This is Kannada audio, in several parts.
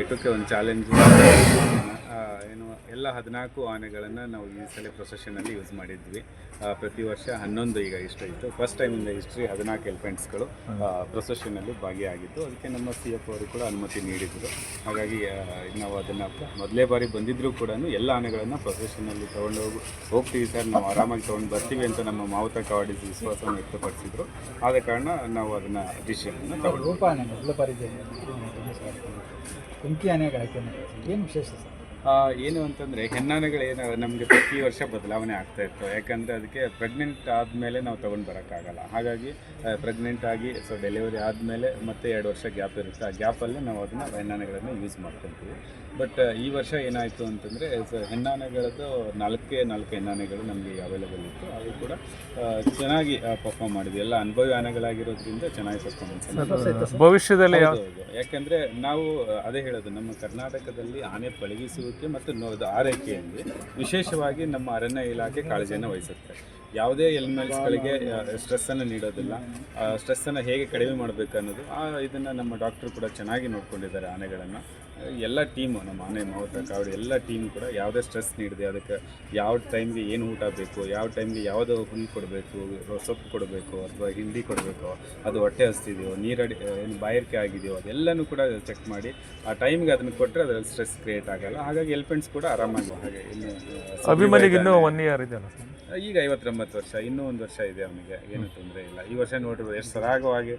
ಐಟಕ್ಕೆ ಒಂದು ಚಾಲೆಂಜ್ ಏನು, ಎಲ್ಲ ಹದಿನಾಲ್ಕು ಆನೆಗಳನ್ನು ನಾವು ಈ ಸಲ ಪ್ರೊಸೆಷನಲ್ಲಿ ಯೂಸ್ ಮಾಡಿದ್ವಿ. ಪ್ರತಿ ವರ್ಷ ಹನ್ನೊಂದು ಈಗ ಇಷ್ಟ ಇತ್ತು. ಫಸ್ಟ್ ಟೈಮ್ ಇಂದ ಹಿಸ್ಟ್ರಿ ಹದಿನಾಲ್ಕು ಎಲಿಫೆಂಟ್ಸ್ಗಳು ಪ್ರೊಸೆಷನಲ್ಲಿ ಭಾಗಿಯಾಗಿತ್ತು ಅದಕ್ಕೆ ನಮ್ಮ ಸಿ ಎಫ್ ಅವರು ಕೂಡ ಅನುಮತಿ ನೀಡಿದರು. ಹಾಗಾಗಿ ನಾವು ಅದನ್ನು ಮೊದಲೇ ಬಾರಿ ಬಂದಿದ್ದರೂ ಕೂಡ ಎಲ್ಲ ಆನೆಗಳನ್ನು ಪ್ರೊಸೆಷನಲ್ಲಿ ತೊಗೊಂಡು ಹೋಗಿ, ಹೋಗ್ತೀವಿ ಸರ್. ನಾವು ಆರಾಮಾಗಿ ತೊಗೊಂಡು ಬರ್ತೀವಿ ಅಂತ ನಮ್ಮ ಮಾವುತ ಕಾವಾಡಿ ವಿಶ್ವಾಸವನ್ನು ವ್ಯಕ್ತಪಡಿಸಿದ್ರು. ಆದ ಕಾರಣ ನಾವು ಅದನ್ನು ಡಿಸಿಷನ್ ತಗೊಂಡು ರೂಪ ಆನೆ ಮೊದಲ ಬಾರಿಗೆ ಕುಂಕಿ ಆನೆಗೆ ಆಯ್ಕೆ ಮಾಡಿದ್ರು ಏನು ವಿಶೇಷ ಸರ್ ಆ, ಏನು ಅಂತಂದರೆ ಹೆಣ್ಣಾನೆಗಳೇನು ನಮಗೆ ಪ್ರತಿ ವರ್ಷ ಬದಲಾವಣೆ ಆಗ್ತಾ ಇತ್ತು. ಯಾಕಂದರೆ ಅದಕ್ಕೆ ಪ್ರೆಗ್ನೆಂಟ್ ಆದಮೇಲೆ ನಾವು ತೊಗೊಂಡು ಬರೋಕ್ಕಾಗಲ್ಲ. ಹಾಗಾಗಿ ಪ್ರೆಗ್ನೆಂಟ್ ಆಗಿ ಸೊ ಡೆಲಿವರಿ ಆದಮೇಲೆ ಮತ್ತೆ ಎರಡು ವರ್ಷ ಗ್ಯಾಪ್ ಇರುತ್ತೆ. ಆ ಗ್ಯಾಪಲ್ಲೇ ನಾವು ಅದನ್ನು ಹೆಣ್ಣಾನೆಗಳನ್ನು ಯೂಸ್ ಮಾಡ್ಕೊತೀವಿ. ಬಟ್ ಈ ವರ್ಷ ಏನಾಯಿತು ಅಂತಂದರೆ ಹೆಣ್ಣಾನೆಗಳದ್ದು ನಾಲ್ಕೇ ನಾಲ್ಕು ಹೆಣ್ಣಾನೆಗಳು ನಮಗೆ ಅವೈಲೇಬಲ್ ಇತ್ತು. ಅದು ಕೂಡ ಚೆನ್ನಾಗಿ ಪರ್ಫಾರ್ಮ್ ಮಾಡಿದ್ವಿ. ಎಲ್ಲ ಅನುಭವಿ ಆನೆಗಳಾಗಿರೋದ್ರಿಂದ ಚೆನ್ನಾಗಿ ಪರ್ಫಾರ್ಮೆನ್ಸ್ ಭವಿಷ್ಯದಲ್ಲಿ. ಯಾಕಂದ್ರೆ ನಾವು ಅದೇ ಹೇಳೋದು ನಮ್ಮ ಕರ್ನಾಟಕದಲ್ಲಿ ಆನೆ ಪಳಗಿಸುವಿಕೆ ಮತ್ತು ಆರೈಕೆಯಲ್ಲಿ ವಿಶೇಷವಾಗಿ ನಮ್ಮ ಅರಣ್ಯ ಇಲಾಖೆ ಕಾಳಜಿಯನ್ನು ವಹಿಸುತ್ತೆ. ಯಾವುದೇ ಎಲಿಮೆಂಟ್ಸ್ಗಳಿಗೆ ಸ್ಟ್ರೆಸ್ಸನ್ನು ನೀಡೋದಿಲ್ಲ. ಸ್ಟ್ರೆಸ್ಸನ್ನು ಹೇಗೆ ಕಡಿಮೆ ಮಾಡಬೇಕು ಅನ್ನೋದು ಆ ಇದನ್ನು ನಮ್ಮ ಡಾಕ್ಟರ್ ಕೂಡ ಚೆನ್ನಾಗಿ ನೋಡ್ಕೊಂಡಿದ್ದಾರೆ ಆನೆಗಳನ್ನು. ಎಲ್ಲ ಟೀಮು ನಮ್ಮ ಆನೆ ಮಾವುತ ಕಾವಡಿ ಎಲ್ಲ ಟೀಮ್ ಕೂಡ ಯಾವುದೇ ಸ್ಟ್ರೆಸ್ ನೀಡಿದೆ ಅದಕ್ಕೆ ಯಾವ ಟೈಮ್ಗೆ ಏನು ಊಟ ಬೇಕು ಯಾವ ಟೈಮ್ಗೆ ಯಾವುದೋ ಹುಲ್ಲು ಕೊಡಬೇಕು ಸೊಪ್ಪು ಕೊಡಬೇಕು ಅಥವಾ ಹಿಂಡಿ ಕೊಡಬೇಕು ಅದು ಹೊಟ್ಟೆ ಹಸ್ತಿದೆಯೋ ನೀರಡಿ ಏನು ಬಾಯಾರಿಕೆ ಆಗಿದೆಯೋ ಅದೆಲ್ಲನೂ ಕೂಡ ಚೆಕ್ ಮಾಡಿ ಆ ಟೈಮ್ಗೆ ಅದನ್ನು ಕೊಟ್ಟರೆ ಅದರಲ್ಲಿ ಸ್ಟ್ರೆಸ್ ಕ್ರಿಯೇಟ್ ಆಗಲ್ಲ. ಹಾಗಾಗಿ ಎಲಿಫೆಂಟ್ಸ್ ಕೂಡ ಆರಾಮಾಗಿ ಹಾಗೆ ಇನ್ನು ಅಭಿಮಾನಿಗೆ ಇನ್ನೂ ಒನ್ ಇಯರ್ ಇದೆಯಲ್ಲ ಈಗ ಐವತ್ತೊಂಬತ್ತು ವರ್ಷ ಇನ್ನೂ ಒಂದು ವರ್ಷ ಇದೆ ಅವನಿಗೆ ಏನು ತೊಂದರೆ ಇಲ್ಲ. ಈ ವರ್ಷ ನೋಡಿದ್ರು ಎಷ್ಟು ಸರಾಗವಾಗಿ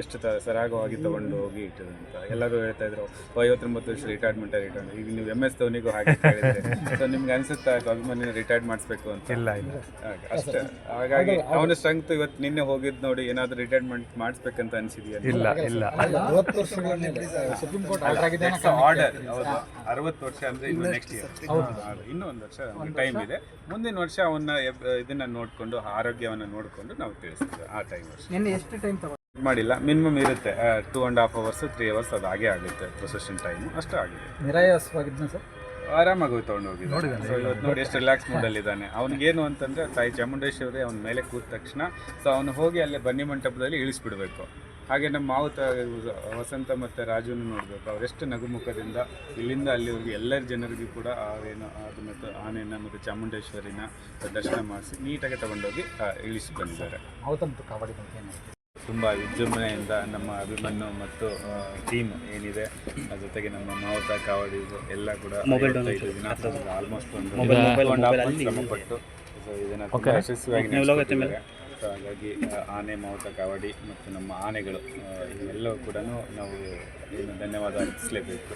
ಎಷ್ಟು ತ ಸರಾಗವಾಗಿ ತಗೊಂಡು ಹೋಗಿ ಇಟ್ಟಿದ್ರು ಅಂತ ಎಲ್ಲರೂ ಹೇಳ್ತಾ ಇದ್ರು "ಓ, ಐವತ್ತೊಂಬತ್ತು ವರ್ಷ ರಿಟೈರ್ಮೆಂಟ್ ರಿಟೈರ್ಡ್ ಈಗ ನೀವು ಎಂ ಎಸ್ ಧೋನಿಗೂ ಹಾಗೆ ಹೇಳಿದ್ರೆ ಸೊ ನಿಮ್ಗೆ ಅನ್ಸುತ್ತಾ ಅಭಿಮಾನಿ ರಿಟೈರ್ಡ್ ಮಾಡಿಸ್ಬೇಕು ಅಂತ? ಇಲ್ಲ ಇಲ್ಲ. ಅಷ್ಟೇ. ಹಾಗಾಗಿ ಅವನ ಸ್ಟ್ರೆಂತ್ ಇವತ್ತು ನಿನ್ನೆ ಹೋಗಿದ್ ನೋಡಿ ಏನಾದರೂ ರಿಟೈರ್ಮೆಂಟ್ ಮಾಡಿಸ್ಬೇಕಂತ ಅನಿಸಿದೆಯಾ? ಇಲ್ಲ ಇಲ್ಲ. ಸುಪ್ರೀಂ ಕೋರ್ಟ್ ಆರ್ಡರ್ ಆಗಿದೆ ಆರ್ಡರ್ ಹೌದು. ಅರವತ್ತು ವರ್ಷ ಅಂದ್ರೆ ಇನ್ನು ನೆಕ್ಸ್ಟ್ ಇಯರ್ ಇನ್ನೂ ಒಂದು ವರ್ಷ ಟೈಮ್ ಇದೆ. ಮುಂದಿನ ವರ್ಷ ಅವನ್ನ ಇದನ್ನ ನೋಡ್ಕೊಂಡು ಆರೋಗ್ಯವನ್ನ ನೋಡ್ಕೊಂಡು ನಾವು ತಿಳಿಸ್ತೀವಿ ಆ ಟೈಮ್ ನಿನ್ನೆ ಎಷ್ಟು ಟೈಮ್ ತಗೊಂಡು ಮಾಡಿಲ್ಲ. ಮಿನಿಮಮ್ ಇರುತ್ತೆ. Two and half hours three hours ಅದು ಹಾಗೆ ಆಗುತ್ತೆ. ಪ್ರೊಸೆಷನ್ ಟೈಮ್ ಅಷ್ಟು ಆಗಿದೆ. ನಿರಾಯಾಸವಾಗಿದ್ನ ಸರ್? ಆರಾಮಾಗಿ ಹೋಗಿ ತೊಗೊಂಡು ಹೋಗಿದ್ದಾನೆ. ಸೊ ಇವತ್ತು ನೋಡಿ ಎಷ್ಟು ರಿಲ್ಯಾಕ್ಸ್ ಮೂಡಲ್ಲಿ ಇದ್ದಾನೆ. ಅವ್ನಿಗೇನು ಅಂತಂದ್ರೆ ತಾಯಿ ಚಾಮುಂಡೇಶ್ವರಿ ಅವನ ಮೇಲೆ ಕೂತ ತಕ್ಷಣ ಸೊ ಅವನು ಹೋಗಿ ಅಲ್ಲೇ ಬನ್ನಿ ಮಂಟಪದಲ್ಲಿ ಇಳಿಸ್ಬಿಡ್ಬೇಕು. ಹಾಗೆ ನಮ್ಮ ಮಾವುತ ವಸಂತ ಮತ್ತು ರಾಜುನ ನೋಡಬೇಕು. ಅವರೆಷ್ಟು ನಗುಮುಖದಿಂದ ಇಲ್ಲಿಂದ ಅಲ್ಲಿವರೆಗೆ ಎಲ್ಲರ ಜನರಿಗೂ ಕೂಡ ಆ ಏನು ಅದು ಮತ್ತು ಆನೆಯನ್ನು ಮತ್ತು ಚಾಮುಂಡೇಶ್ವರಿನ ದರ್ಶನ ಮಾಡಿಸಿ ನೀಟಾಗಿ ತಗೊಂಡೋಗಿ ಹೋಗಿ ಇಳಿಸಿ ಬಂದಿದ್ದಾರೆ. ಮಾವುತ ಮತ್ತು ಕಾವಡಿ ಬಗ್ಗೆ ತುಂಬ ವಿಜೃಂಭಣೆಯಿಂದ ನಮ್ಮ ಅಭಿಮನ್ಯು ಮತ್ತು ಟೀಮ್ ಏನಿದೆ ಅದ್ರ ಜೊತೆಗೆ ನಮ್ಮ ಮಾವುತ ಕಾವಡಿ ಎಲ್ಲ ಕೂಡ ಆಲ್ಮೋಸ್ಟ್ ಒಂದು ಶ್ರಮಪಟ್ಟು ಸೊ ಇದನ್ನು ಯಶಸ್ವಿಯಾಗಿ. ಸೊ ಹಾಗಾಗಿ ಆನೆ ಮಾವುತ ಕಾವಡಿ ಮತ್ತು ನಮ್ಮ ಆನೆಗಳು ಇವೆಲ್ಲವೂ ಕೂಡ ನಾವು ಏನು ಧನ್ಯವಾದ ಅರ್ಪಿಸಲೇಬೇಕು